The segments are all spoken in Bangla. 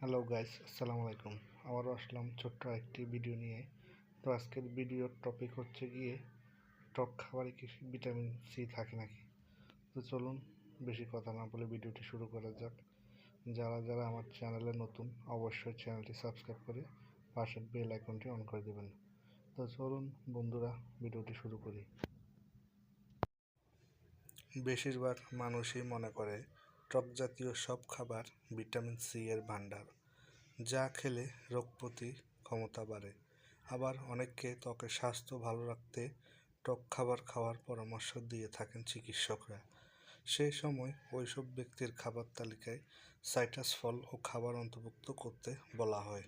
হ্যালো গাইস আসসালামু আলাইকুম আবারও আসলাম ছোট্ট একটি ভিডিও নিয়ে। তো আজকের ভিডিওর টপিক হচ্ছে গিয়ে টক খাবারে কি ভিটামিন সি থাকে নাকি? তো চলুন বেশি কথা না বলে ভিডিওটি শুরু করা যাক। যারা যারা আমার চ্যানেলে নতুন, অবশ্যই চ্যানেলটি সাবস্ক্রাইব করে পাশের বেল আইকনটি অন করে দেবেন। তো চলুন, বন্ধুরা ভিডিওটি শুরু করি। বেশিরভাগ মানুষই মনে করে টক জাতীয় সব খাবার ভিটামিন সি এর ভাণ্ডার, যা খেলে রোগ প্রতি ক্ষমতা বাড়ে। আবার অনেককে ত্বকের স্বাস্থ্য ভালো রাখতে টক খাবার খাওয়ার পরামর্শ দিয়ে থাকেন চিকিৎসকরা। সেই সময় ওইসব ব্যক্তির খাবার তালিকায় সাইটাস ফল ও খাবার অন্তর্ভুক্ত করতে বলা হয়।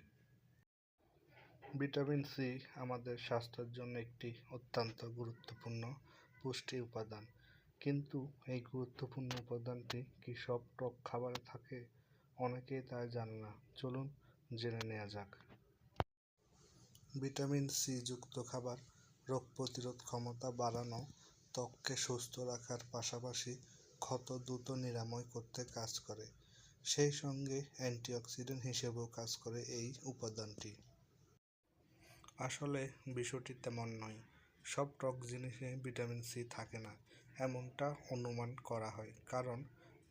ভিটামিন সি আমাদের স্বাস্থ্যের জন্য একটি অত্যন্ত গুরুত্বপূর্ণ পুষ্টি উপাদান। কিন্তু এই গুরুত্বপূর্ণ উপাদানটি কি সব টক খাবারে থাকে? অনেকেই তা জানে না। চলুন জেনে নেওয়া যাক। ভিটামিন সি যুক্ত খাবার রোগ প্রতিরোধ ক্ষমতা বাড়ানো, ত্বককে সুস্থ রাখার পাশাপাশি ক্ষত দ্রুত নিরাময় করতে কাজ করে। সেই সঙ্গে অ্যান্টিঅক্সিডেন্ট হিসেবেও কাজ করে এই উপাদানটি। আসলে বিষয়টি তেমন নয়। সব টক জিনিসে ভিটামিন সি থাকে না। এমনটা অনুমান করা হয়, কারণ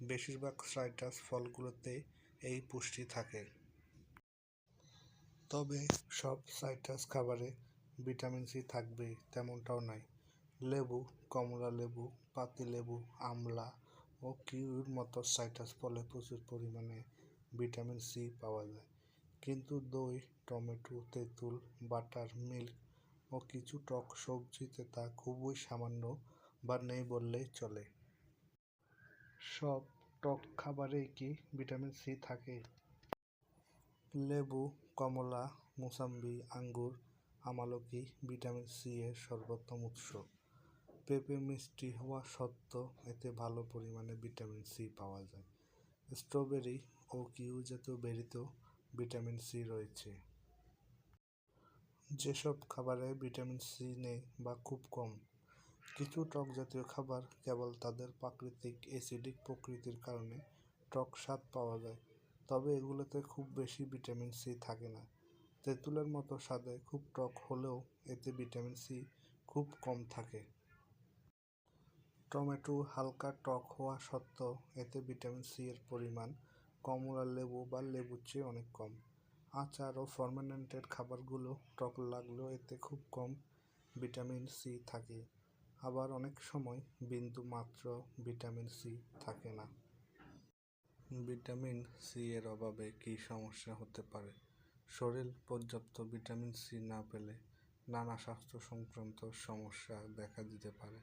বেশিরভাগ সাইট্রাস ফলগুলোতে এই পুষ্টি থাকে। তবে সব সাইট্রাস খাবারে ভিটামিন সি থাকবে তেমনটাও নয়। লেবু, কমলা লেবু পাতিলেবু আমলা ও কিউর মতো সাইট্রাস ফলে প্রচুর পরিমাণে ভিটামিন সি পাওয়া যায়। কিন্তু দই, টমেটো, তেঁতুল, বাটার, মিল্ক ও কিছু টক সবজিতে তা খুবই সামান্য বা নেই বললেই চলে। সব টক খাবারেই কি ভিটামিন সি থাকে? লেবু, কমলা, মুসাম্বি, আঙ্গুর, আমালকি ভিটামিন সি এর সর্বোত্তম উৎস। পেঁপে মিষ্টি হওয়া সত্ত্বেও এতে ভালো পরিমাণে ভিটামিন সি পাওয়া যায়। স্ট্রবেরি ও কিউ জাতীয় বেরিতেও ভিটামিন সি রয়েছে। যেসব খাবারে ভিটামিন সি নেই বা খুব কম, কিছু টক জাতীয় খাবার কেবল তাদের প্রাকৃতিক অ্যাসিডিক প্রকৃতির কারণে টক স্বাদ পাওয়া যায়, তবে এগুলোতে খুব বেশি ভিটামিন সি থাকে না। তেঁতুলের মতো স্বাদে খুব টক হলেও এতে ভিটামিন সি খুব কম থাকে। টমেটো হালকা টক হওয়া সত্ত্বেও এতে ভিটামিন সি এর পরিমাণ কমলা লেবু বা লেবুর চেয়ে অনেক কম। আচার ও ফার্মেন্টেড খাবারগুলো টক লাগলেও এতে খুব কম ভিটামিন সি থাকে। আবার অনেক সময় বিন্দু মাত্র ভিটামিন সি থাকে না। ভিটামিন সি এর অভাবে কী সমস্যা হতে পারে? শরীর পর্যাপ্ত ভিটামিন সি না পেলে নানা স্বাস্থ্য সংক্রান্ত সমস্যা দেখা দিতে পারে।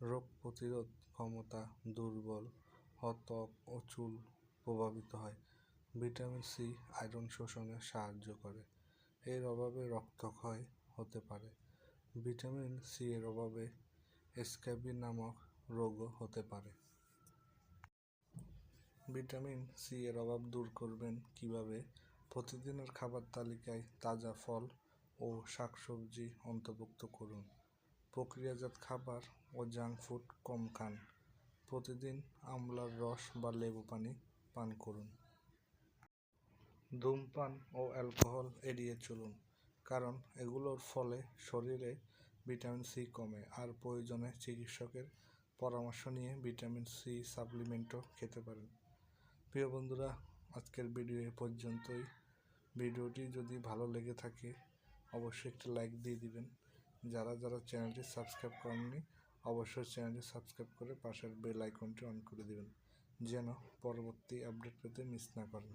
রোগ প্রতিরোধ ক্ষমতা দুর্বল, হতক ও চুল প্রভাবিত হয়। ভিটামিন সি আয়রন শোষণে সাহায্য করে। এর অভাবে রক্তক্ষয় হতে পারে। ভিটামিন সি এর অভাবে স্ক্যাবি নামক রোগও হতে পারে। ভিটামিন সি এর অভাব দূর করবেন কীভাবে? প্রতিদিনের খাবার তালিকায় তাজা ফল ও শাকসবজি অন্তর্ভুক্ত করুন। প্রক্রিয়াজাত খাবার ও জাঙ্ক ফুড কম খান। প্রতিদিন আমলার রস বা লেবু পানি পান করুন। ধূমপান ও অ্যালকোহল এড়িয়ে চলুন, কারণ এগুলোর ফলে শরীরে ভিটামিন সি কমে আর প্রয়োজনে চিকিৎসকের পরামর্শ নিয়ে ভিটামিন সি সাপ্লিমেন্টও খেতে পারেন। প্রিয় বন্ধুরা, আজকের ভিডিও এ পর্যন্তই। ভিডিওটি যদি ভালো লেগে থাকে, অবশ্যই একটি লাইক দিয়ে দিবেন। যারা যারা চ্যানেলটি সাবস্ক্রাইব করেননি, অবশ্যই চ্যানেলটি সাবস্ক্রাইব করে পাশের বেল আইকনটি অন করে দিবেন, যেন পরবর্তী আপডেট পেতে মিস না করেন।